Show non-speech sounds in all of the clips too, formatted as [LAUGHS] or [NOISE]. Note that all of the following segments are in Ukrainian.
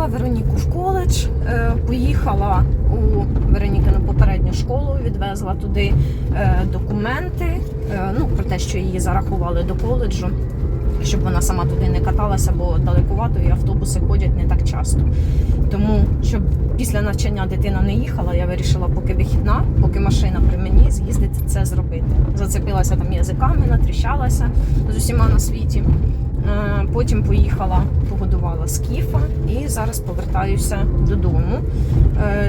відвезла Вероніку в коледж, е, поїхала у Веронікину попередню школу, відвезла туди е, документи, е, ну про те, що її зарахували до коледжу. Щоб вона сама туди не каталася, бо далекувато і автобуси ходять не так часто. Тому, щоб після навчання дитина не їхала, я вирішила, поки вихідна, поки машина при мені, з'їздити це зробити. Зацепилася там язиками, натріщалася з усіма на світі. Е, Потім поїхала, погодувала скіфа і зараз повертаюся додому.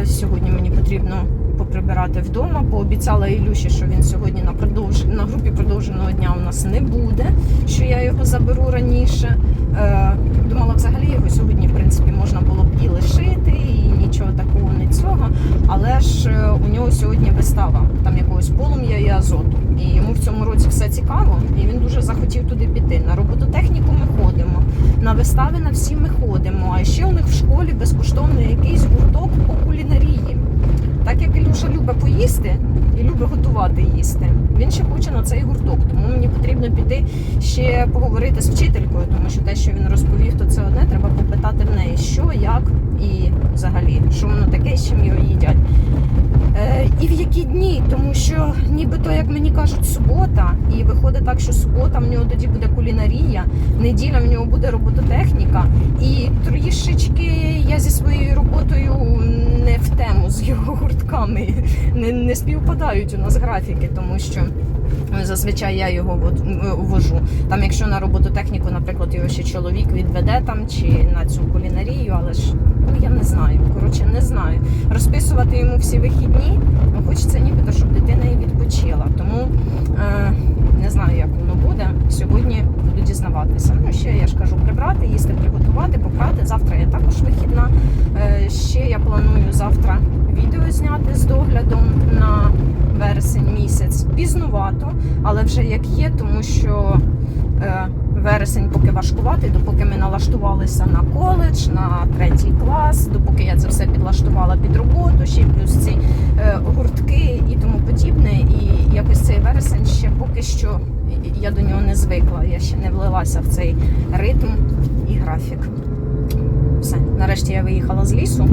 Е, Сьогодні мені потрібно поприбирати вдома. Пообіцяла Ілюші, що він сьогодні на продовж... на групі продовженого дня у нас не буде, що я його заберу раніше. Е, Думала, взагалі його сьогодні, в принципі, можна було б і лишити, і нічого такого не цього. Але ж у нього сьогодні вистава там якогось полум'я і азоту. І йому в цьому році все цікаво, і він дуже захотів туди піти. На робототехніку ми ходимо, на вистави на всі ми ходимо. А ще у них в школі безкоштовно якийсь гурток по кулінарії. Так як Ілюша любить поїсти і любить готувати їсти, він ще хоче на цей гурток. Тому мені потрібно піти ще поговорити з вчителькою, тому що те, що він розповів, то це одне. Треба попитати в неї, що, як і взагалі, що воно таке, з чим його їдять. Е, і в які дні, тому що нібито, як мені кажуть, субота, і виходить так, що субота в нього тоді буде кулінарія, неділя в нього буде робототехніка, і трішечки я зі своєю роботою не в тему з його гуртками, не, не співпадають у нас графіки, тому що. Зазвичай я його вод- вожу. Там, якщо на робототехніку, наприклад, його ще чоловік відведе там чи на цю кулінарію, але ж ну я не знаю. Коротше, не знаю. Розписувати йому всі вихідні, ну хочеться нібито, щоб дитина і відпочила. Тому е, не знаю, як воно буде. Сьогодні буду дізнаватися. Ну ще я ж кажу, прибрати, їсти, приготувати, попрати. Завтра я також вихідна. Е, ще я планую завтра відео зняти з доглядом на вересень місяць. Пізнувато, але вже як є, тому що е, вересень поки важкуватий, допоки ми налаштувалися на коледж, на третій клас, допоки я це все підлаштувала під роботу, ще плюс ці е, гуртки і тому подібне. І якось цей вересень ще поки що я до нього не звикла. Я ще не влилася в цей ритм і графік. Все, нарешті я виїхала з лісу,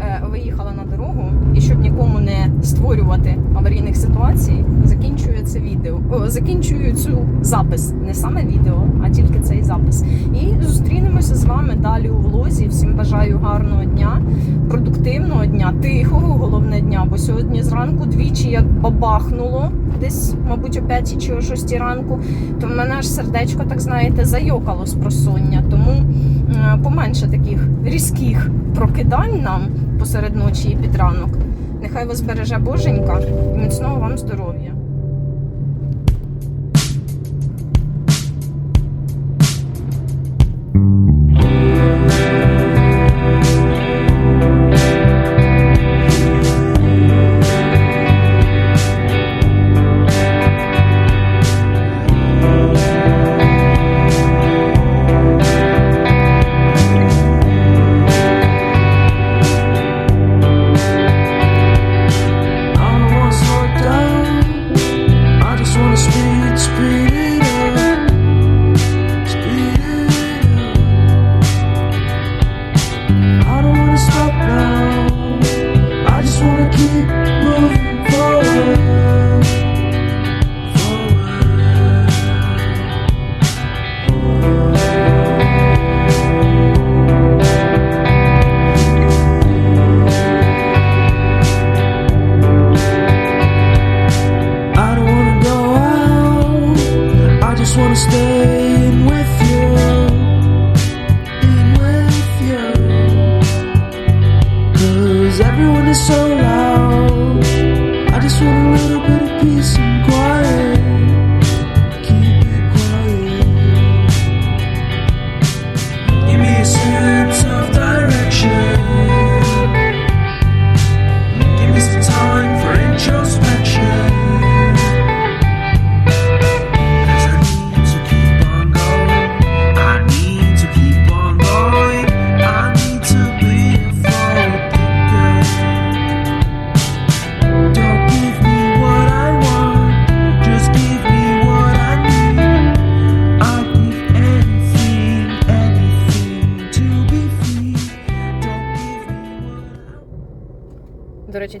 е, виїхала на дорогу, і щоб нікому не створювати аварійних ситуацій, закінчую це відео. О, закінчую цю запис, не саме відео, а тільки цей запис. І зустрінемося з вами далі у влозі. Всім бажаю гарного дня, продуктивного дня, тихого головне дня. Бо сьогодні зранку двічі як бабахнуло, десь, мабуть, о 5 чи о 6 ранку, то в мене аж сердечко, так знаєте, зайокало з просоння. Тому поменше таких різких прокидань нам посеред ночі і під ранок. Нехай вас береже Боженька і міцного вам здоров'я.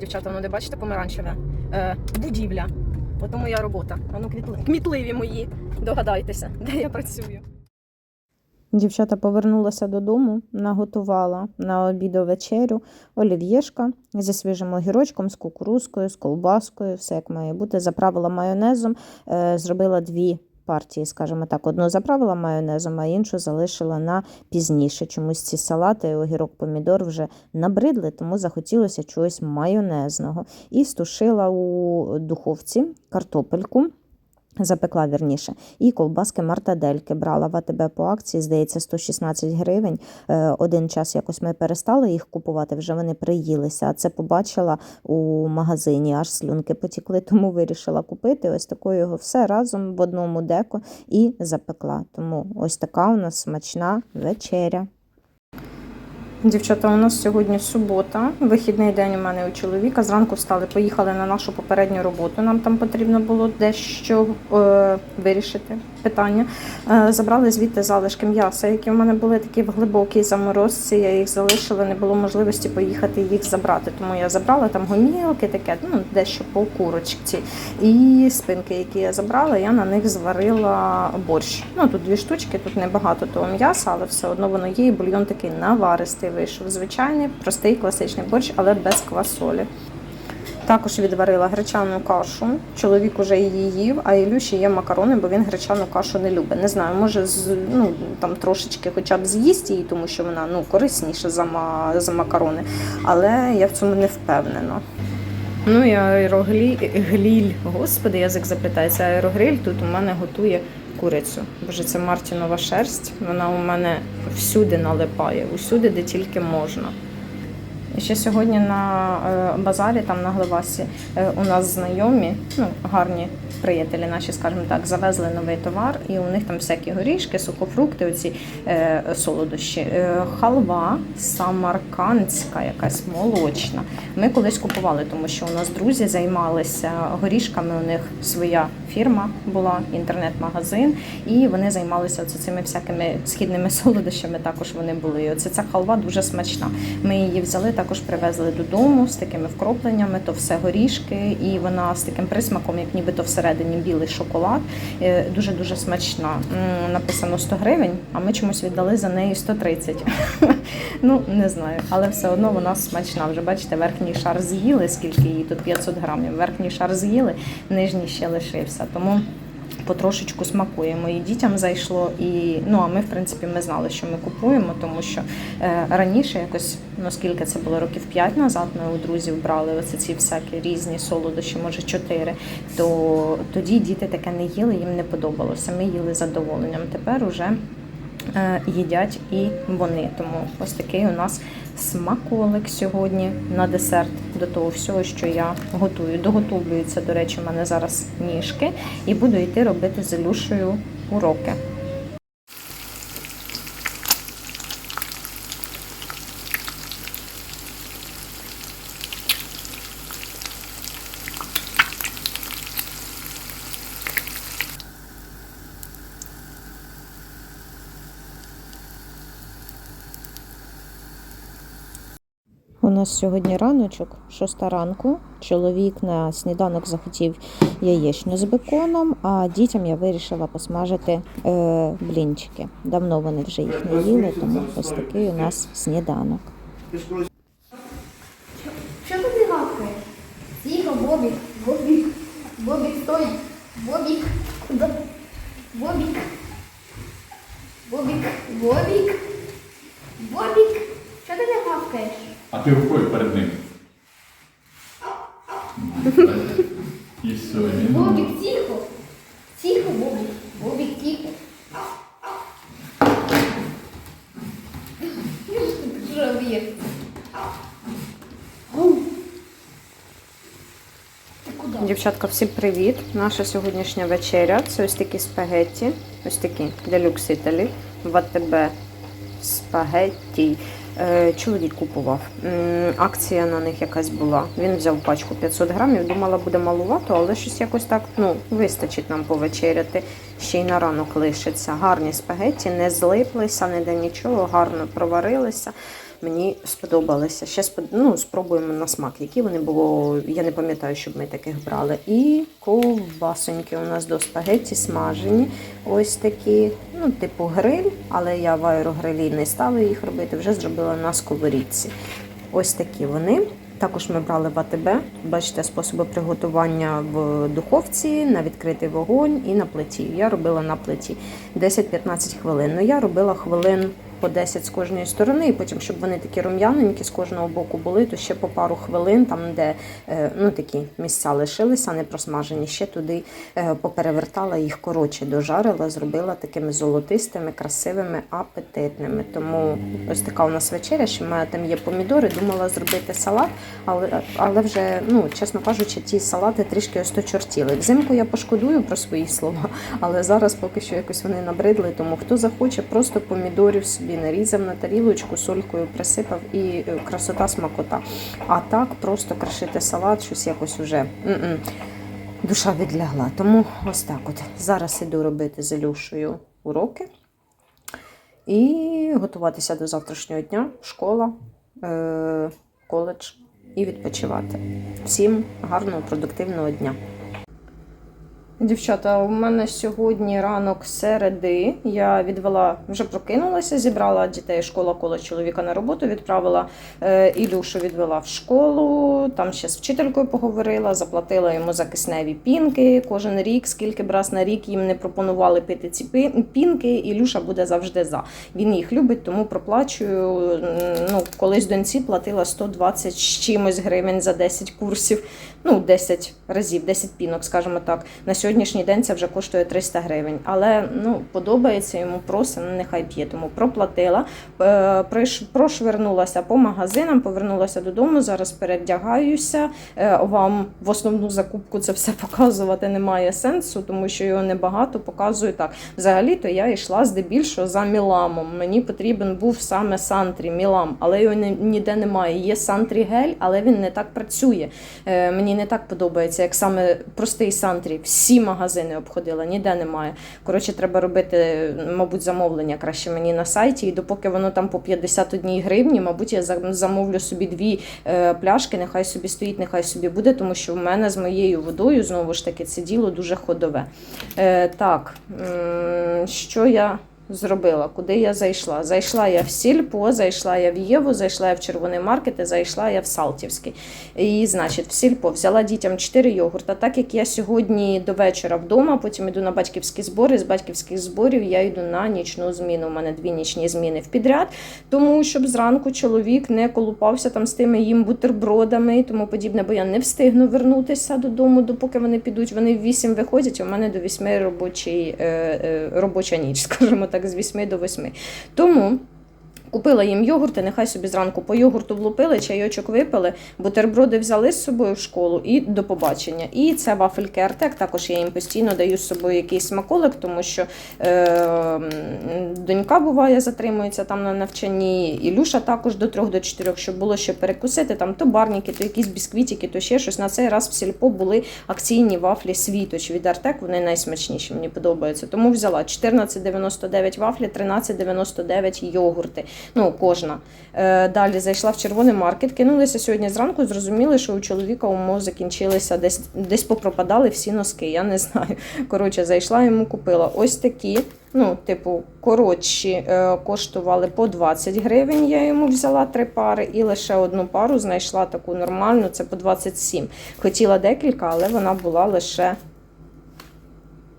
Дівчата, ну де бачите помаранчеве? Е, будівля. Ото моя робота. А ну кмітливі. кмітливі мої. Догадайтеся, де я працюю. Дівчата повернулася додому, наготувала на обіду вечерю олів'єшка зі свіжим огірочком, з кукурузкою, з колбаскою, все як має бути. Заправила майонезом, е, зробила дві партії, скажімо так. Одну заправила майонезом, а іншу залишила на пізніше. Чомусь ці салати, огірок, помідор вже набридли, тому захотілося чогось майонезного. І стушила у духовці картопельку. Запекла вірніше, і ковбаски мартадельки брала в АТБ по акції, здається, 116 гривень. Е, Один час якось ми перестали їх купувати, вже вони приїлися. А це побачила у магазині, аж слюнки потікли, тому вирішила купити. Ось такою його все разом в одному деко і запекла. Тому ось така у нас смачна вечеря. Дівчата, у нас сьогодні субота, вихідний день у мене у чоловіка. Зранку встали, поїхали на нашу попередню роботу. Нам там потрібно було дещо е, вирішити питання. Е, забрали звідти залишки м'яса, які в мене були такі в глибокій заморозці. Я їх залишила, не було можливості поїхати їх забрати. Тому я забрала там гомілки, таке, ну дещо по курочці. І спинки, які я забрала, я на них зварила борщ. Ну тут дві штучки, тут небагато того м'яса, але все одно воно є. І бульйон такий наваристий вийшов. Звичайний, простий класичний борщ, але без квасолі. Також відварила гречану кашу. Чоловік уже її їв, а Ілюші є макарони, бо він гречану кашу не любить. Не знаю, може з ну там трошечки, хоча б з'їсть її, тому що вона ну корисніша за, за макарони. Але я в цьому не впевнена. Ну і аерогліль, гліль, господи, язик заплітається. Аерогриль тут у мене готує курицю. Боже, це Мартінова шерсть. Вона у мене всюди налипає, усюди, де тільки можна. Ще сьогодні на е, базарі, там на Гливасі, е, у нас знайомі, ну гарні приятелі наші, скажімо так, завезли новий товар, і у них там всякі горішки, сухофрукти, оці е, солодощі. Е, халва самаркандська, якась молочна. Ми колись купували, тому що у нас друзі займалися горішками. У них своя фірма була, інтернет-магазин, і вони займалися цими всякими східними [LAUGHS] солодощами. Також вони були. І оце ця халва дуже смачна. Ми її взяли, також привезли додому з такими вкропленнями, то все горішки, і вона з таким присмаком, як нібито всередині білий шоколад. Дуже дуже смачна. Написано 100 гривень, а ми чомусь віддали за неї 130. [LAUGHS] Ну не знаю, але все одно вона смачна. Вже бачите, верхній шар з'їли, скільки її тут 500 грамів. Верхній шар з'їли, нижній ще лишився. Тому потрошечку смакуємо. І дітям зайшло, і ну а ми, в принципі, ми знали, що ми купуємо, тому що е, раніше, якось, ну скільки це було років 5 назад, ми у друзів брали оці ці всякі різні солодощі, може 4, то тоді діти таке не їли, їм не подобалося. Ми їли задоволенням. Тепер уже е, їдять і вони. Тому ось такий у нас смаколик сьогодні на десерт до того всього, що я готую. Доготовлюються, до речі, в мене зараз ніжки, і буду йти робити з Ілюшею уроки. У нас сьогодні раночок, шоста ранку. Чоловік на сніданок захотів яєчню з беконом, а дітям я вирішила посмажити е, блінчики. Давно вони вже їх не їли, тому ось такий у нас сніданок. Дівчатка, всім привіт! Наша сьогоднішня вечеря це ось такі спагетті, ось такі делюкс Італі, в АТБ спагетті. Е, Чоловік купував. Акція на них якась була. Він взяв пачку 500 грамів. Думала, буде малувато, але щось якось так ну, вистачить нам повечеряти. ще й на ранок лишиться. Гарні спагетті, не злиплися, ніде нічого, гарно проварилися. Мені сподобалися. Ще спод... ну, спробуємо на смак, які вони було. Я не пам'ятаю, щоб ми таких брали. І ковбасоньки у нас до спагетті смажені. Ось такі, ну, типу гриль, але я в аерогрилі не стала їх робити, вже зробила на сковорідці. Ось такі вони. Також ми брали в АТБ. Бачите, способи приготування в духовці, на відкритий вогонь і на плиті. Я робила на плиті 10-15 хвилин. Ну я робила хвилин по 10 з кожної сторони, і потім, щоб вони такі рум'яненькі з кожного боку були, то ще по пару хвилин, там де е, ну такі місця лишилися, не просмажені, ще туди е, поперевертала їх коротше, дожарила, зробила такими золотистими, красивими, апетитними. Тому ось така у нас вечеря. Ще в там є помідори. Думала зробити салат, але, але вже, ну чесно кажучи, ті салати трішки осточортіли. Взимку я пошкодую про свої слова, але зараз поки що якось вони набридли. Тому хто захоче, просто помідорів собі нарізав на тарілочку, солькою присипав і е, красота смакота. А так просто крашити салат, щось якось уже. м-м. Душа відлягла. Тому ось так от. Зараз іду робити з Ілюшею уроки і готуватися до завтрашнього дня, школа, е- коледж і відпочивати. Всім гарного, продуктивного дня. Дівчата, у мене сьогодні ранок середи. Я відвела, вже прокинулася, зібрала дітей школа коло чоловіка на роботу, відправила е, Ілюшу, відвела в школу. Там ще з вчителькою поговорила, заплатила йому за кисневі пінки кожен рік. Скільки б раз на рік їм не пропонували пити ці пінки, Ілюша буде завжди за. Він їх любить, тому проплачую. Ну, колись доньці платила 120 з чимось гривень за 10 курсів. Ну, 10 разів, 10 пінок, скажімо так. На сьогоднішній день це вже коштує 300 гривень. Але ну, подобається йому просить, ну нехай п'є. Тому проплатила, е, прошвернулася по магазинам, повернулася додому. Зараз перевдягаюся. Е, Вам в основну закупку це все [LAUGHS] показувати немає сенсу, тому що його небагато показую так. Взагалі-то я йшла здебільшого за Міламом. Мені потрібен був саме Сантрі Мілам, але його ні- ніде немає. Є Сантрі гель, але він не так працює. Е, Мені не так подобається, як саме простий Сантрі. Всі магазини обходила, ніде немає. Коротше, треба робити, мабуть, замовлення краще мені на сайті. І допоки воно там по 51 гривні, мабуть, я замовлю собі дві е, пляшки, нехай собі стоїть, нехай собі буде, тому що в мене з моєю водою знову ж таки це діло дуже ходове. Е, так, що я. Зробила, куди я зайшла? Зайшла я в Сільпо, зайшла я в Єву, зайшла я в Червоний маркет і зайшла я в Салтівський. І, значить, в Сільпо взяла дітям 4 йогурта. Так як я сьогодні до вечора вдома, потім йду на батьківські збори. З батьківських зборів я йду на нічну зміну. У мене дві нічні зміни в підряд. Тому щоб зранку чоловік не колупався там з тими їм бутербродами і тому подібне, бо я не встигну вернутися додому, допоки вони підуть. Вони в 8 виходять, в мене до 8 робочий, е, е, робоча ніч, [LAUGHS] скажімо так, з 8 до 8. Тому. Купила їм йогурти, нехай собі зранку по йогурту влупили, чайочок випили, бутерброди взяли з собою в школу і до побачення. І це вафельки Артек. Також я їм постійно даю з собою якийсь смаколик, тому що е, донька буває, затримується там на навчанні. Ілюша також до 3 до 4, щоб було що перекусити. Там то барніки, то якісь бісквітики, то ще щось. На цей раз в сільпо були акційні вафлі світоч від Артек. Вони найсмачніші, мені подобаються. Тому взяла 14,99 вафлі, 13,99 йогурти. Ну, кожна. Е, далі зайшла в червоний маркет, кинулися сьогодні зранку, зрозуміли, що у чоловіка умов закінчилися, десь, десь попропадали всі носки, я не [LAUGHS] знаю. Коротше, зайшла йому купила ось такі. Ну, типу, коротші е, коштували по 20 гривень. Я йому взяла три пари і лише одну пару знайшла таку нормальну, це по 27. Хотіла декілька, але вона була лише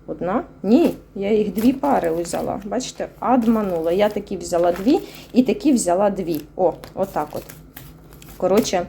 Одна? Ні, я їх дві пари взяла. Бачите, адманула. Я такі взяла дві і такі взяла дві. О, отак от. Коротше,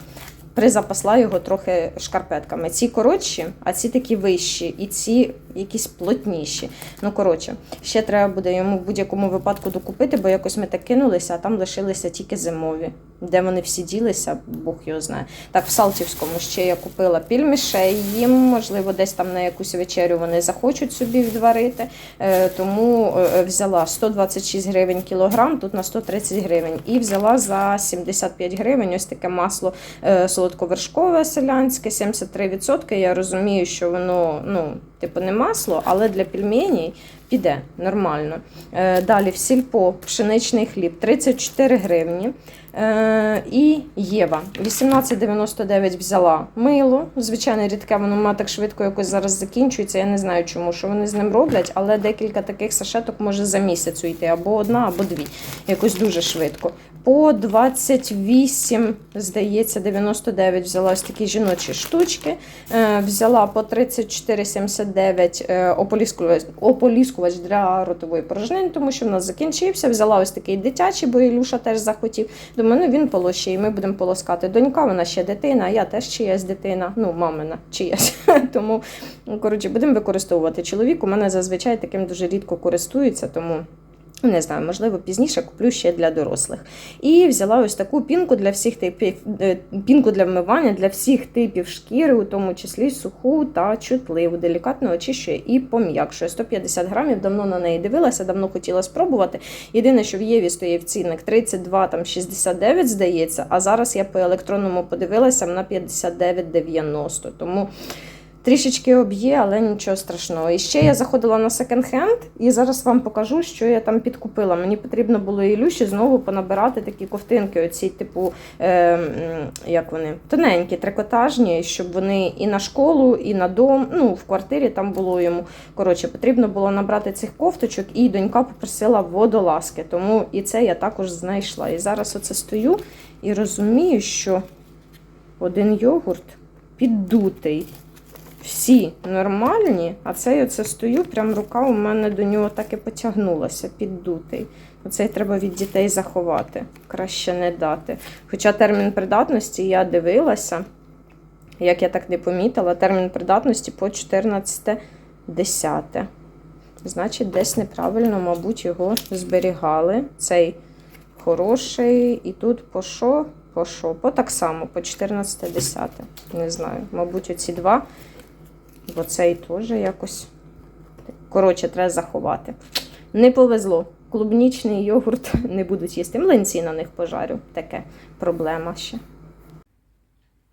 призапасла його трохи шкарпетками. Ці коротші, а ці такі вищі, і ці якісь плотніші. Ну, коротше, ще треба буде йому в будь-якому випадку докупити, бо якось ми так кинулися, а там лишилися тільки зимові. Де вони всі ділися, Бог його знає. Так, в Салтівському ще я купила пільмішей їм, можливо, десь там на якусь вечерю вони захочуть собі відварити. Е, тому е, взяла 126 гривень кілограм, тут на 130 гривень. І взяла за 75 гривень ось таке масло е, солодковершкове селянське, 73%. Я розумію, що воно, ну, типу, не масло, але для пельменей піде нормально. Е, далі в сільпо пшеничний хліб 34 гривні. Е, і Єва 18,99 взяла мило. Звичайно, рідке, воно має так швидко якось зараз закінчується. Я не знаю чому, що вони з ним роблять, але декілька таких сашеток може за місяць уйти, або одна, або дві. Якось дуже швидко. По 28, здається, 99 взяла ось такі жіночі штучки. Е, взяла по 34,79 е, ополіскувач, ополіскувач для ротової порожнини, тому що в нас закінчився. Взяла ось такий дитячий, бо Ілюша теж захотів. Думаю, ну він полощить, і ми будемо полоскати. Донька, вона ще дитина, а я теж чиясь дитина, ну, мамина чиясь. [LAUGHS] Тому, ну, коротше, будемо використовувати. Чоловік у мене зазвичай таким дуже рідко користується, тому. Не знаю, можливо, пізніше куплю ще для дорослих. І взяла ось таку пінку для всіх типів е, пінку для вмивання для всіх типів шкіри, у тому числі суху та чутливу, делікатно очищує і пом'якшує. 150 грамів. Давно на неї дивилася, давно хотіла спробувати. Єдине, що в Єві стоїть цінник 32 там 69, здається. А зараз я по електронному подивилася на 59,90. Тому. Трішечки об'є, але нічого страшного. І ще я заходила на секонд-хенд і зараз вам покажу, що я там підкупила. Мені потрібно було Ілюші знову понабирати такі ковтинки, оці, типу, е, як вони, тоненькі, трикотажні, щоб вони і на школу, і на дом, ну, в квартирі там було йому. Коротше, потрібно було набрати цих кофточок, і донька попросила водолазки. Тому і це я також знайшла. І зараз оце стою і розумію, що один йогурт піддутий всі нормальні, а цей оце стою, прям рука у мене до нього так і потягнулася, піддутий. Оцей треба від дітей заховати, краще не дати. Хоча термін придатності я дивилася, як я так не помітила, термін придатності по 14.10. Значить, десь неправильно, мабуть, його зберігали. Цей хороший, і тут по що? По що? По так само, по 14.10. Не знаю, мабуть, оці два. Бо цей теж якось. Коротше, треба заховати. Не повезло. Клубнічний йогурт [LAUGHS] не будуть їсти. Млинці на них пожарю. Таке проблема ще.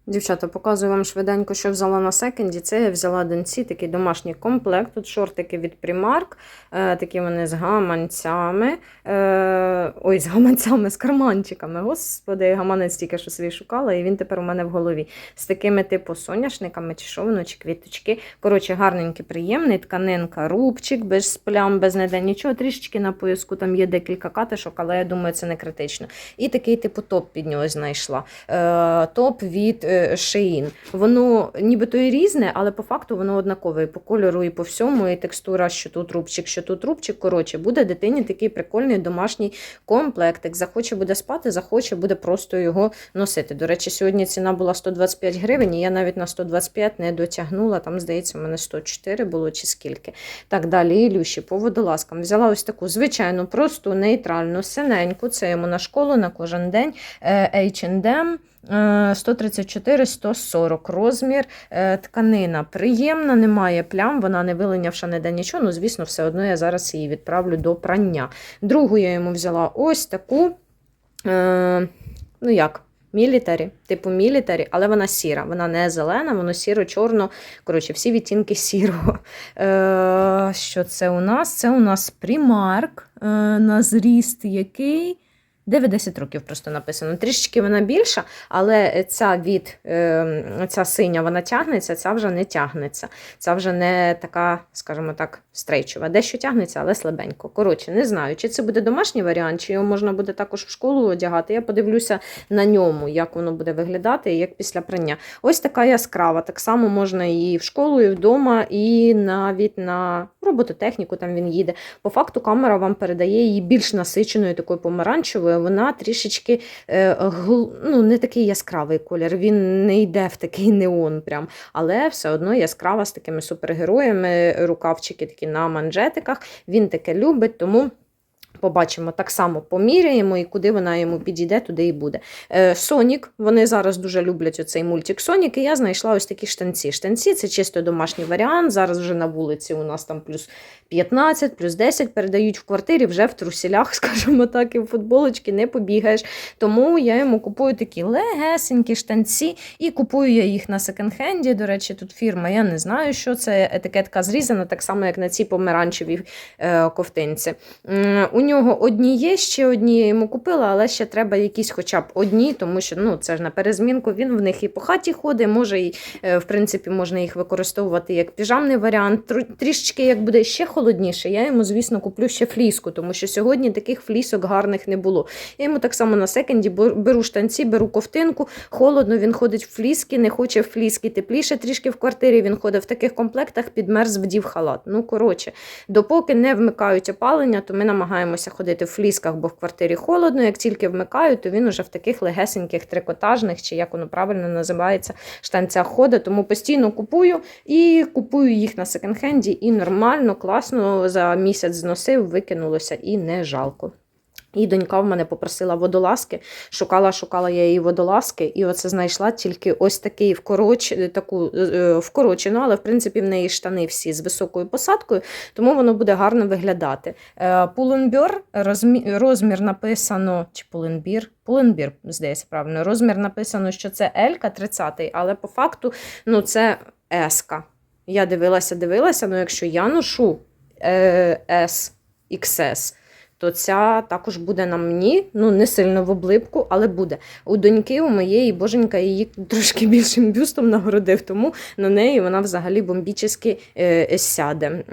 Дівчата, показую вам швиденько, що взяла на секонді. Це я взяла доньці, такий домашній комплект. Тут шортики від Primark, е, такі вони з гаманцями. Е, ой, з гаманцями, з карманчиками. Господи, гаманець тільки що свій шукала, і він тепер у мене в голові. З такими, типу, соняшниками, чи що воно, чи квіточки. Коротше, гарненький, приємний, тканинка, рубчик, без плям, без ніде нічого. Трішечки на пояску там є декілька катишок, але я думаю, це не критично. І такий, типу, топ під нього знайшла. Е, топ від Shein. Воно нібито і різне, але по факту воно однакове і по кольору, і по всьому, і текстура, що тут рубчик, що тут рубчик. Коротше, буде дитині такий прикольний домашній комплектик. Захоче буде спати, захоче буде просто його носити. До речі, сьогодні ціна була 125 гривень, і я навіть на 125 не дотягнула. Там, здається, в мене 104 було чи скільки. Так, далі Ілюші по водолазкам. Взяла ось таку звичайну, просту, нейтральну, синеньку. Це йому на школу на кожен день. H&M. 134-140 розмір. Е, Тканина приємна, немає плям, вона не вилинявша ніде нічого. Ну, звісно, все одно я зараз її відправлю до прання. Другу я йому взяла ось таку. Е, ну як? Мілітарі, типу мілітарі, але вона сіра. Вона не зелена, воно сіро-чорно. Коротше, всі відтінки сірого. Е, що це у нас? Це у нас примарк е, на зріст який. 9-10 років просто написано. Трішечки вона більша, але ця від е, ця синя вона тягнеться, ця вже не тягнеться. Ця вже не така, скажімо так, стрейчова. Дещо тягнеться, але слабенько. Коротше, не знаю, чи це буде домашній варіант, чи його можна буде також в школу одягати. Я подивлюся на ньому, як воно буде виглядати як після прання. Ось така яскрава. Так само можна і в школу, і вдома, і навіть на робототехніку там він їде. По факту камера вам передає її більш насиченою, такою помаранчевою. Вона трішечки е, ну, не такий яскравий колір. Він не йде в такий неон, прям, але все одно яскрава з такими супергероями, рукавчики такі на манжетиках. Він таке любить, тому. Побачимо, так само поміряємо, і куди вона йому підійде, туди і буде. Е, Сонік, вони зараз дуже люблять оцей мультик Сонік, і я знайшла ось такі штанці. Штанці це чисто домашній варіант. Зараз вже на вулиці у нас там плюс 15, плюс 10 передають в квартирі вже в трусілях, [LAUGHS] скажімо так, і в футболочки не побігаєш. Тому я йому купую такі легесенькі штанці, і купую я їх на секонд-хенді. До речі, тут фірма, я не знаю, що це етикетка зрізана, так само, як на цій помаранчевій е, ковтинці. У нього одні є, ще одні я йому купила, але ще треба якісь хоча б одні, тому що ну, це ж на перезмінку. Він в них і по хаті ходить, може, і, е, в принципі, можна їх використовувати як піжамний варіант. Трішечки, як буде ще холодніше, я йому, звісно, куплю ще фліску, тому що сьогодні таких флісок гарних не було. Я йому так само на секонді бер- беру штанці, беру ковтинку, холодно, він ходить в фліски, не хоче в фліски, тепліше трішки в квартирі. Він ходить в таких комплектах, підмерз, вдів халат. Ну, коротше, допоки не вмикають опалення, то ми намагаємося ходити в флісках, бо в квартирі холодно. Як тільки вмикають, то він уже в таких легесеньких трикотажних, чи як воно правильно називається, штанцях ходить. Тому постійно купую і купую їх на секонд-хенді, і нормально, класно за місяць зносив, викинулося і не жалко. І донька в мене попросила водолазки. Шукала, шукала я її водолазки, і оце знайшла тільки ось такий вкороч, таку е, вкорочену, але в принципі в неї штани всі з високою посадкою, тому воно буде гарно виглядати. Е, Пуленбір, розмі- розмір написано, чи пуленбір? Пуленбір, здається, правильно. Розмір написано, що це L 30, але по факту ну, це S. Я дивилася, дивилася, ну якщо я ношу е, S, XS, то ця також буде на мені, ну не сильно в облипку, але буде. У доньки, у моєї боженька її трошки [LAUGHS] більшим бюстом нагородив, тому на неї вона взагалі бомбічески е, сяде.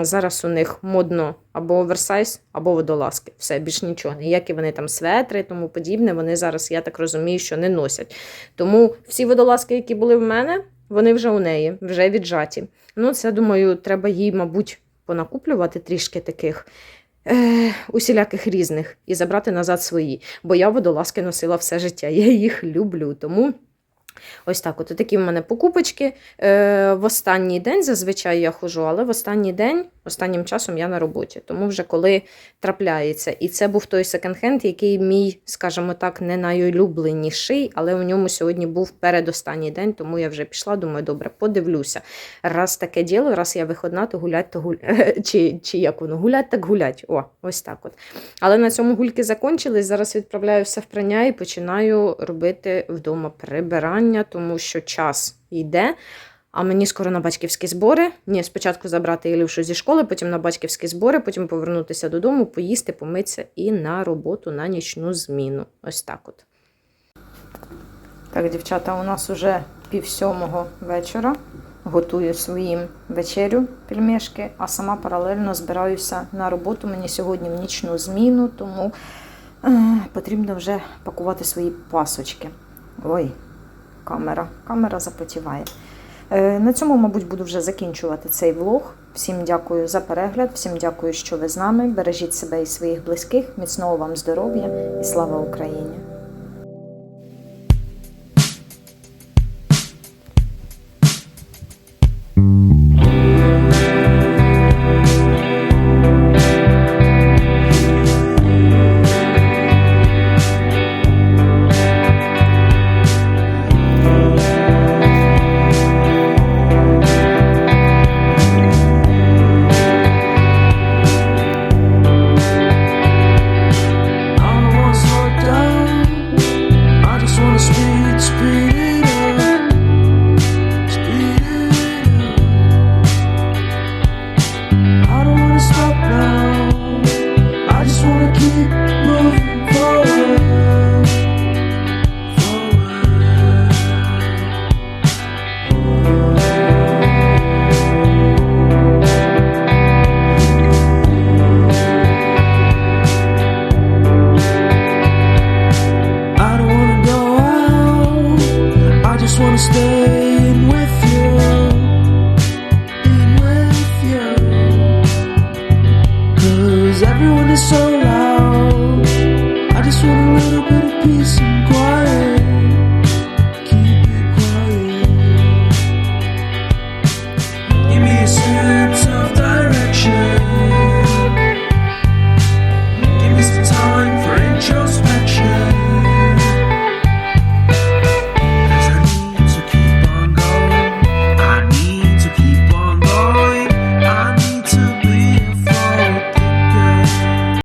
Зараз у них модно або оверсайз, або водолазки. Все, більш нічого. Ніякі вони там светри тому подібне, вони зараз, я так розумію, що не носять. Тому всі водолазки, які були в мене, вони вже у неї, вже віджаті. Ну, це, думаю, треба їй, мабуть, понакуплювати трішки таких е, усіляких різних і забрати назад свої. Бо я водолазки носила все життя. Я їх люблю. Тому ось так. От такі в мене покупочки. Е, в останній день зазвичай я ходжу, але в останній день, останнім часом я на роботі. Тому вже коли трапляється. І це був той секонд-хенд, який мій, скажімо так, не найулюбленіший, але у ньому сьогодні був передостанній день, тому я вже пішла. Думаю, добре, подивлюся. Раз таке діло, раз я виходна, то гулять, то гулять. [LAUGHS] Чи, чи як воно? Гулять, так гулять. О, ось так от. Але на цьому гульки закончились. Зараз відправляю все в прання і починаю робити вдома прибирання, тому що час йде. А мені скоро на батьківські збори. Ні, спочатку забрати Ілюшу зі школи, потім на батьківські збори, потім повернутися додому, поїсти, помитися і на роботу на нічну зміну. Ось так от. Так, дівчата, у нас уже пів сьомого вечора. Готую своїм вечерю пельмешки, а сама паралельно збираюся на роботу. Мені сьогодні в нічну зміну, тому е, потрібно вже пакувати свої пасочки. Ой, камера, камера запотіває. Е, На цьому, мабуть, буду вже закінчувати цей влог. Всім дякую за перегляд, всім дякую, що ви з нами. Бережіть себе і своїх близьких. Міцного вам здоров'я і слава Україні!